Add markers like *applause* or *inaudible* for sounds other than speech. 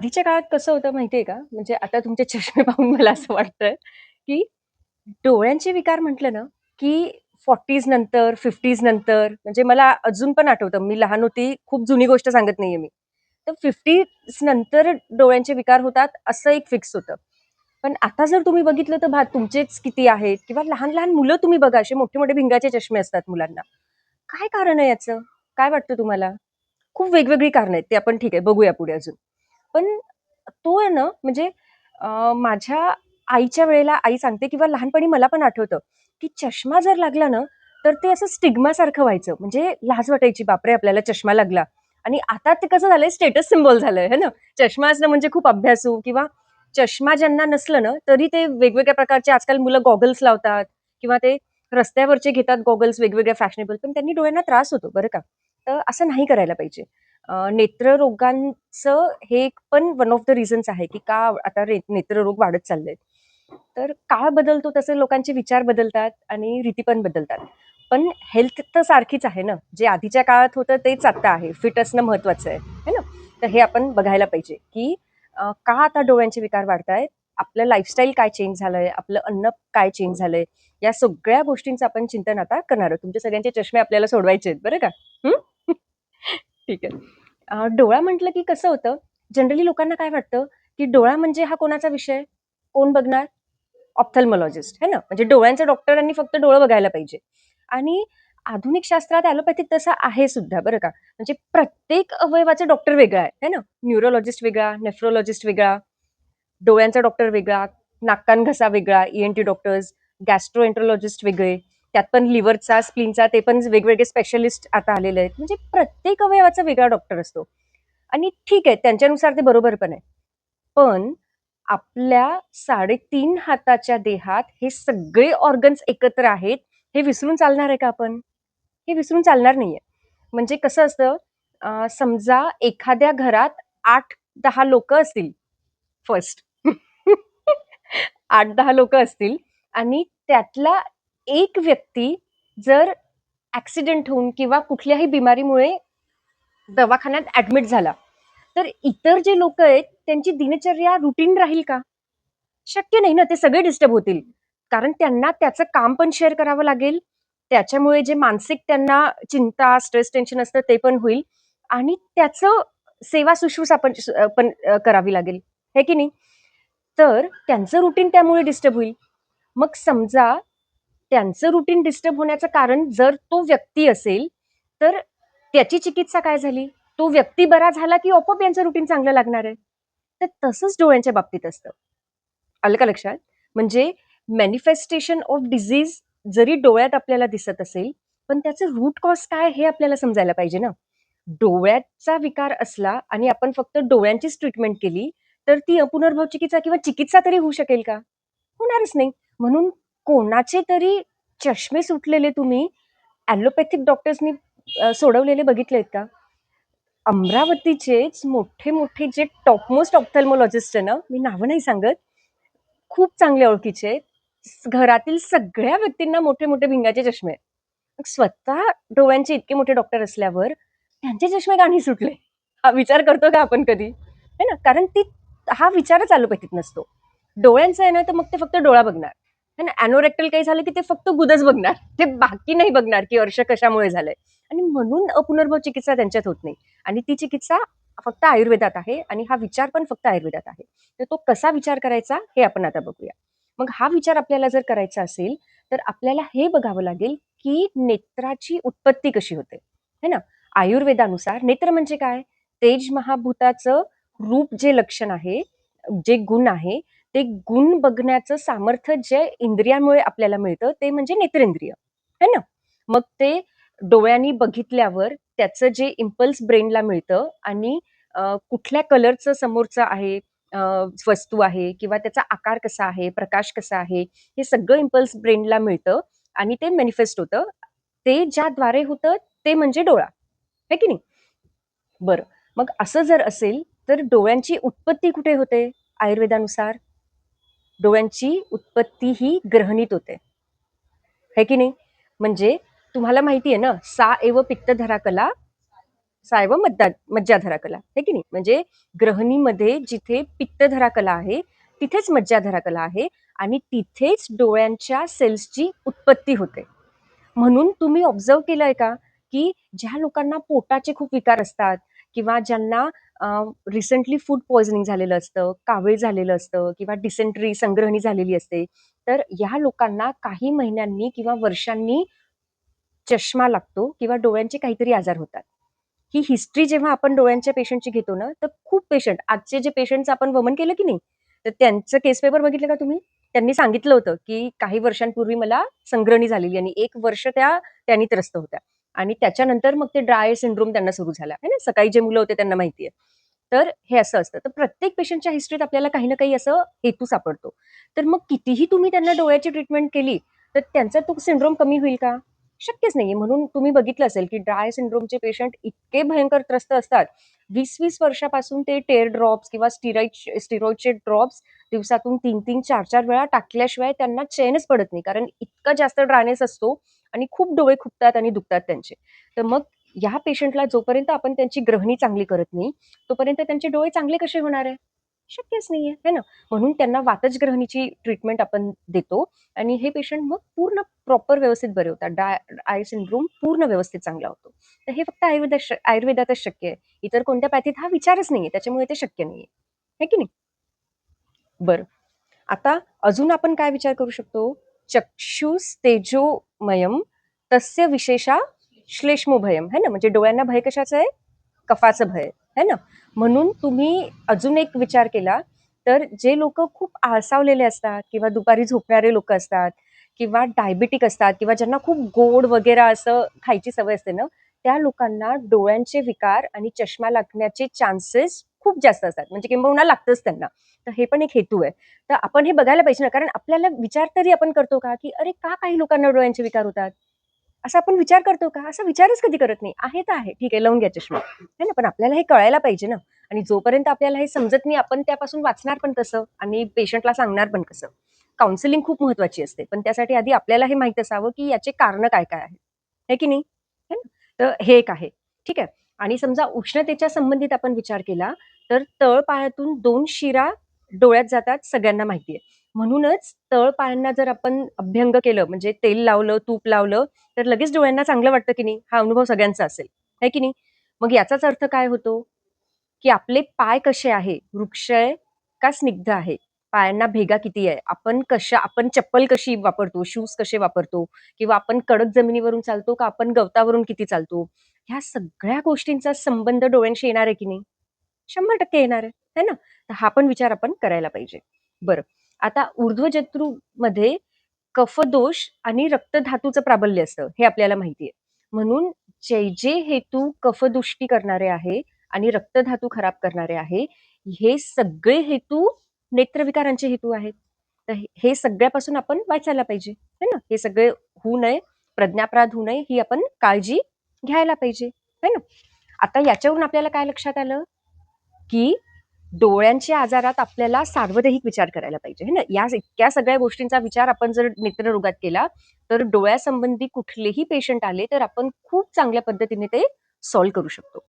आधीच्या काळात कसं होतं माहितीये का? म्हणजे आता तुमचे चष्मे पाहून *laughs* मला असं वाटतंय, की डोळ्यांचे विकार म्हटलं ना, की 40s नंतर, 50s नंतर म्हणजे मला अजून पण आठवतं मी लहान होती, खूप जुनी गोष्ट सांगत नाहीये मी. तर 50s नंतर डोळ्यांचे विकार होतात असं एक फिक्स होतं. पण आता जर तुम्ही बघितलं तर भा तुमचेच किती आहेत किंवा लहान-लहान मुलं तुम्ही बघा असे मोठे-मोठे भिंगाचे चष्मे असतात मुलांना. काय कारण आहे याचं? काय वाटतं तुम्हाला? खूप वेगवेगळी कारणं आहेत. ते आपण ठीक आहे बघूया पुढे अजून. पण तो आहे ना म्हणजे माझ्या आईच्या वेळेला आई सांगते किंवा लहानपणी मला पण आठवतं, की चष्मा जर लागला ना, तर ते असं स्टिग्मासारखं व्हायचं. म्हणजे लाज वाटायची, बापरे! आपल्याला चष्मा लागला. आणि आता ते कसं झालंय स्टेटस सिम्बॉल झालंय, है ना? चष्मा असणं म्हणजे खूप अभ्यासू किंवा चष्मा ज्यांना नसलं ना, तरी ते वेगवेगळ्या प्रकारचे आजकाल मुलं गॉगल्स लावतात किंवा ते रस्त्यावरचे घेतात गॉगल्स वेगवेगळ्या फॅशनेबल, पण त्यांनी डोळ्यांना त्रास होतो बरं का. तर असं नाही करायला पाहिजे. नेत्ररोगांचं हे एक पण वन ऑफ द रिझन्स आहे, की का आता रे नेत्ररोग वाढत चाललेत. तर काळ बदलतो तसे लोकांचे विचार बदलतात आणि रीती पण बदलतात. पण हेल्थ तर सारखीच आहे ना. जे आधीच्या काळात होतं तेच आता आहे. फिट असणं महत्वाचं आहे, है ना? तर हे आपण बघायला पाहिजे, की का आता डोळ्यांचे विकार वाढतायत? आपलं लाईफस्टाईल काय चेंज झालंय? आपलं अन्न काय चेंज झालंय? या सगळ्या गोष्टींचं आपण चिंतन आता करणार आहोत. तुमच्या सगळ्यांचे चष्मे आपल्याला सोडवायचे आहेत बरं का. ठीक आहे. डोळा म्हटलं की कसं होतं, जनरली लोकांना काय वाटतं, की डोळा म्हणजे हा कोणाचा विषय? कोण बघणार? ऑप्थल्मॉलॉजिस्ट है ना? म्हणजे डोळ्यांच्या डॉक्टरांनी फक्त डोळं बघायला पाहिजे. आणि आधुनिक शास्त्रात ॲलोपॅथिक तसं आहे सुद्धा बरं का. म्हणजे प्रत्येक अवयवाचा डॉक्टर वेगळा आहे, है ना? न्यूरोलॉजिस्ट वेगळा, नेफ्रोलॉजिस्ट वेगळा, डोळ्यांचा डॉक्टर वेगळा, नाककान घसा वेगळा, ई-एन-टी डॉक्टर्स, गॅस्ट्रोएन्ट्रोलॉजिस्ट वेगळे, त्यात पण लिव्हरचा, स्प्लिनचा ते पण वेगवेगळे स्पेशलिस्ट आता आलेले आहेत. म्हणजे प्रत्येक अवयवाचा वेगळा डॉक्टर असतो. आणि ठीक आहे त्यांच्यानुसार ते बरोबर पण आहे. पण आपल्या 3.5 हाताच्या देहात हे सगळे ऑर्गन्स एकत्र आहेत, हे विसरून चालणार आहे का आपण? हे विसरून चालणार नाहीये. म्हणजे कसं असतं समजा एखाद्या घरात आठ दहा लोक असतील फर्स्ट. *laughs* आठ दहा लोक असतील आणि त्यातला एक व्यक्ती जर ॲक्सिडेंट होऊन किंवा कुठल्याही बिमारीमुळे दवाखान्यात ॲडमिट झाला, तर इतर जे लोक आहेत त्यांची दिनचर्या रुटीन राहील का? शक्य नाही ना, ते सगळे डिस्टर्ब होतील. कारण त्यांना त्याचं काम पण शेअर करावं लागेल. त्याच्यामुळे जे मानसिक त्यांना चिंता, स्ट्रेस, टेन्शन असतं ते पण होईल आणि त्याचं सेवा सुश्रूष आपण पण करावी लागेल, हे की नाही? तर त्यांचं रुटीन त्यामुळे डिस्टर्ब होईल. मग समजा त्यांचं रुटीन डिस्टर्ब होण्याचं कारण जर तो व्यक्ती असेल, तर त्याची चिकित्सा काय झाली? तो व्यक्ती बरा झाला, की ओपोप यांचं रुटीन चांगलं लागणार आहे. तर तसंच डोळ्यांच्या बाबतीत असतं. आलं का लक्षात? म्हणजे मॅनिफेस्टेशन ऑफ डिझीज जरी डोळ्यात आपल्याला दिसत असेल, पण त्याचं रूट कॉज काय हे आपल्याला समजायला पाहिजे ना. डोळ्याचा विकार असला आणि आपण फक्त डोळ्यांचीच ट्रीटमेंट केली, तर ती अपुनर्भव चिकित्सा किंवा चिकित्सा तरी होऊ शकेल का? होणारच नाही. म्हणून कोणाचे तरी चष्मे सुटलेले तुम्ही ॲलोपॅथिक डॉक्टर्सनी सोडवलेले सोडवलेले बघितलेत का? अमरावतीचेच मोठे-मोठे जे टॉपमोस्ट ऑप्थल्मॉलॉजिस्ट आहे ना, मी नावं नाही सांगत. खूप चांगले ओळखीचे आहेत. घरातील सगळ्या व्यक्तींना मोठे-मोठे भिंगाचे चष्मे आहेत. मग स्वतः डोळ्यांचे इतके मोठे डॉक्टर असल्यावर त्यांचे चष्मे का नाही सुटले? हा विचार करतो का आपण कधी? है ना? कारण ती हा विचारच ॲलोपॅथिक नसतो. डोळ्यांचं आहे ना, तर मग ते फक्त डोळा बघणार. त्यांना अॅनोरेक्टल काही झालं, की ते फक्त गुदच बघणार. ते बाकी नाही बघणार, की वर्ष कशामुळे झालंय. आणि म्हणून पुनर्भव चिकित्सा त्यांच्यात होत नाही. आणि ती चिकित्सा फक्त आयुर्वेदात आहे आणि हा विचार पण फक्त आयुर्वेदात आहे. तर तो कसा विचार करायचा हे आपण आता बघूया. मग हा विचार आपल्याला जर करायचा असेल, तर आपल्याला हे बघावं लागेल, की नेत्राची उत्पत्ती कशी होते. है ना? आयुर्वेदानुसार नेत्र म्हणजे काय? तेज महाभूताचं रूप जे लक्षण आहे, जे गुण आहे, ते गुण बघण्याचं सामर्थ्य जे इंद्रियांमुळे आपल्याला मिळतं, ते म्हणजे नेत्रेंद्रिय. है ना? मग ते डोळ्यांनी बघितल्यावर त्याचं जे इम्पल्स ब्रेनला मिळतं आणि अ, कुठल्या कलरचं समोरचं आहे अ, वस्तू आहे किंवा त्याचा आकार कसा आहे, प्रकाश कसा आहे, हे सगळं इम्पल्स ब्रेनला मिळतं आणि ते मॅनिफेस्ट होतं. ते ज्याद्वारे होतं ते म्हणजे डोळा. है की नाही? बरं. मग असं जर असेल, तर डोळ्यांची उत्पत्ती कुठे होते आयुर्वेदानुसार? डोळ्यांची उत्पत्ती ही ग्रहणीत होते. है की नाही? म्हणजे तुम्हाला माहिती आहे ना, सा एव पित्तधरा कला सा एव मज्जा मज्जाधरा कला है की नाही म्हणजे ग्रहणीमध्ये जिथे पित्तधरा कला आहे तिथेच मज्जाधरा कला आहे आणि तिथेच डोळ्यांच्या सेल्सची उत्पत्ती होते म्हणून तुम्ही ऑब्झर्व केलंय का की ज्या लोकांना पोटाचे खूप विकार असतात किंवा ज्यांना रिसेंटली फूड पॉयझनिंग झालेलं असतं कावीळ झालेलं असतं किंवा डिसेंट्री संग्रहणी झालेली असते तर या लोकांना काही महिन्यांनी किंवा वर्षांनी चष्मा लागतो किंवा डोळ्यांचे काहीतरी आजार होतात. ही हिस्ट्री जेव्हा आपण डोळ्यांच्या पेशंटची घेतो ना तर खूप पेशंट आजचे जे पेशंटचं आपण वमन केलं की नाही तर त्यांचं केस पेपर बघितलं का तुम्ही? त्यांनी सांगितलं होतं की काही वर्षांपूर्वी मला संग्रहणी झालेली आणि एक वर्ष त्या त्यांनी त्रस्त होत्या. आणि त्याच्यानंतर मग ते ड्राय सिंड्रोम त्यांना सुरू झाला आहे ना? सकाळी जे मुलं होते त्यांना माहिती आहे. तर हे असं असतं. तर प्रत्येक पेशंटच्या हिस्ट्रीत आपल्याला काही ना काही असं हेतू सापडतो. तर मग कितीही तुम्ही त्यांना डोळ्याची ट्रीटमेंट केली तर त्यांचा तो सिंड्रोम कमी होईल का? शक्यच नाहीये. म्हणून तुम्ही बघितलं असेल की ड्राय सिंड्रोमचे पेशंट इतके भयंकर त्रस्त असतात. वीस वीस वर्षापासून ते टेअर ड्रॉप्स किंवा स्टिरॉइड स्टिरॉइडचे ड्रॉप्स दिवसातून तीन तीन चार चार वेळा टाकल्याशिवाय त्यांना चैनच पडत नाही. कारण इतका जास्त ड्रायनेस असतो आणि खूप डोळे खुपतात आणि दुखतात त्यांचे. तर मग या पेशंटला जोपर्यंत आपण त्यांची ग्रहणी चांगली करत नाही तोपर्यंत त्यांचे डोळे चांगले कसे होणार आहे? शक्यच नाहीये है ना? म्हणून त्यांना वातज ग्रहणीची ट्रीटमेंट आपण देतो आणि हे पेशंट मग पूर्ण प्रॉपर व्यवस्थित बरे होतात. डाय आय सिंड्रोम पूर्ण व्यवस्थित चांगला होतो. तर हे फक्त आयुर्वेदा आयुर्वेदातच शक्य आहे. इतर कोणत्या पॅथीत हा विचारच नाहीये त्याच्यामुळे ते शक्य नाहीये. है की नाही? बरं. आता अजून आपण काय विचार करू शकतो? चक्षुस्तेजोमयम तस्य विशेषा श्लेष्मोभयम है ना? म्हणजे डोळ्यांना भय कशाचं आहे? कफाचं भय है ना? म्हणून तुम्ही अजून एक विचार केला तर जे लोक खूप आळसावलेले असतात किंवा दुपारी झोपणारे लोक असतात किंवा डायबिटिक असतात किंवा ज्यांना खूप गोड वगैरे असं खायची सवय असते ना त्या लोकांना डोळ्यांचे विकार आणि चष्मा लागण्याचे चान्सेस खूप जास्त असतात. म्हणजे किंबहुना लागतंच त्यांना. तर हे पण एक हेतू आहे. तर आपण हे बघायला पाहिजे ना कारण आपल्याला विचार तरी आपण करतो का? की अरे का काही लोकांना डोळ्यांचे विकार होतात? असा आपण विचार करतो का? असा विचारच कधी करत नाही. आहे तर आहे. ठीक आहे लावून घ्या चष्मा. है ना? पण आपल्याला हे कळायला पाहिजे ना. आणि जोपर्यंत आपल्याला हे समजत नाही आपण त्यापासून वाचणार पण कसं? आणि पेशंटला सांगणार पण कसं? काउन्सिलिंग खूप महत्वाची असते. पण त्यासाठी आधी आपल्याला हे माहीत असावं की याचे कारण काय काय आहे? की नाही? है ना? तर हे एक आहे. ठीक आहे? आणि समजा उष्णतेच्या संबंधित आपण विचार केला तर तळपायातून दोन शिरा डोळ्यात जातात सगळ्यांना माहिती आहे म्हणूनच तळपायांना जर आपण अभ्यंग केलं म्हणजे तेल लावलं तूप लावलं तर लगेच डोळ्यांना चांगलं वाटतं की नाही? हा अनुभव सगळ्यांचा असेल. आहे की नाही? मग याचाच अर्थ काय होतो? की आपले पाय कसे आहे? वृक्षय का स्निग्ध आहे? पायांना भेगा किती आहे? आपण कशा आपण चप्पल कशी वापरतो? शूज कसे वापरतो? किंवा आपण कडक जमिनीवरून चालतो का? आपण गवतावरून किती चालतो? ह्या सगळ्या गोष्टींचा संबंध डोळ्यांशी येणार आहे की नाही? शंभर टक्के येणार आहे है ना? तर हा पण विचार आपण करायला पाहिजे. बरं आता ऊर्ध्वजत्रू मध्ये कफदोष आणि रक्तधातूचं प्राबल्य असतं हे आपल्याला माहिती आहे. म्हणून जे जे हेतू कफदुष्टी करणारे आहे आणि रक्तधातू खराब करणारे आहे हे सगळे हेतू नेत्रविकारांचे हेतू आहेत. तर हे सगळ्यापासून आपण वाचायला पाहिजे है ना? हे सगळे होऊ नये प्रज्ञापराध होऊ नये ही आपण काळजी घ्यायला पाहिजे है ना? आता याच्यावरून आपल्याला काय लक्षात आलं? की डोळ्यांच्या आजारात आपल्याला सार्वदैहिक विचार करायला पाहिजे है ना? या इतक्या सगळ्या गोष्टींचा विचार आपण जर नेत्ररोगात केला तर डोळ्यासंबंधी कुठलेही पेशंट आले तर आपण खूप चांगल्या पद्धतीने ते सॉल्व्ह करू शकतो.